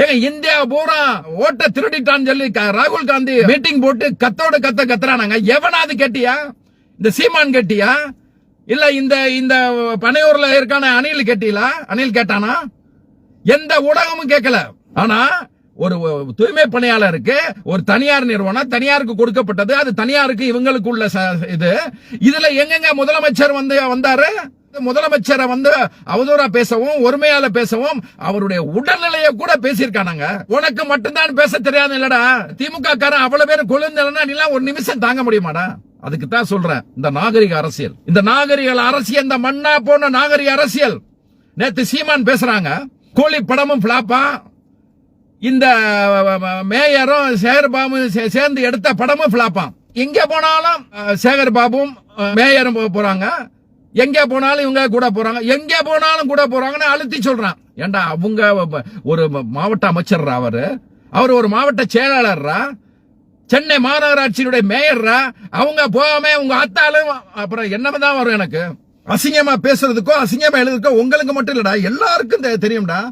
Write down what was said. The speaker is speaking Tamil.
ஏங்க இந்தியா பூரா ஓட்ட திருடிட்டான்னு சொல்லி ராகுல் காந்தி மீட்டிங் போட்டு கத்தோட கத்த கத்துறானாங்க. எவனாவது கேட்டியா? இந்த சீமான் கேட்டியா? இல்ல இந்த இந்த பனையூர்ல இருக்கான அணில் கேட்டீங்களா அணில் கேட்டானா? எந்த ஊடகமும் கேட்கல. ஆனா ஒரு தூய்மை பணியாளருக்கு ஒரு தனியார் நிறுவனம் தனியாருக்கு கொடுக்கப்பட்டது. அது தனியாருக்கு இவங்களுக்கு உள்ள ச- இது. இதுல எங்கெங்க முதலமைச்சர் வந்து வந்தாரு? முதலமைச்சரை வந்து அவதூறா பேசவும் ஒருமையால பேசவும் அவருடைய உடல்நிலையை கூட பேசியிருக்கானாங்க. உனக்கு மட்டும்தான் பேச தெரியாது இல்லடா. திமுக காரன் அவ்வளவு பேர் கொழுந்தலன்னா நீ ஒரு நிமிஷம் தாங்க முடியுமாடா? அதுக்கு தான் சொல்றேன். இந்த நாகரிக அரசியல். இந்த நாகரிக அரசியல் இந்த மண்ணா போன நாகரிக அரசியல். நேத்து சீமான் பேசுறாங்க. கூலி படமும் பிளாப்பா இந்த மேயரும் சேகர் சே- சேர்ந்து எடுத்த படமும் பிளாப்பாம் எங்க போனாலும் சேகர் பாபும் மேயரும் போறாங்க. எங்க போனாலும் இவங்க கூட போறாங்க. எங்க போனாலும் கூட போறாங்கன்னு அழுத்தி சொல்றான். ஏண்டா அவங்க ஒரு மாவட்ட அமைச்சர்ரா அவரு? அவர் ஒரு மாவட்ட செயலாளர்ரா? சென்னை மாநகராட்சியினுடைய மேயர்ரா? அவங்க போகாம உங்க அத்தாலும் அப்புறம் என்னதான் வரும் எனக்கு. அசிங்கமா பேசுறதுக்கோ அசிங்கமா எழுதுறதுக்கோ உங்களுக்கு மட்டும் இல்லடா. எல்லாருக்கும் தெரியும்டா.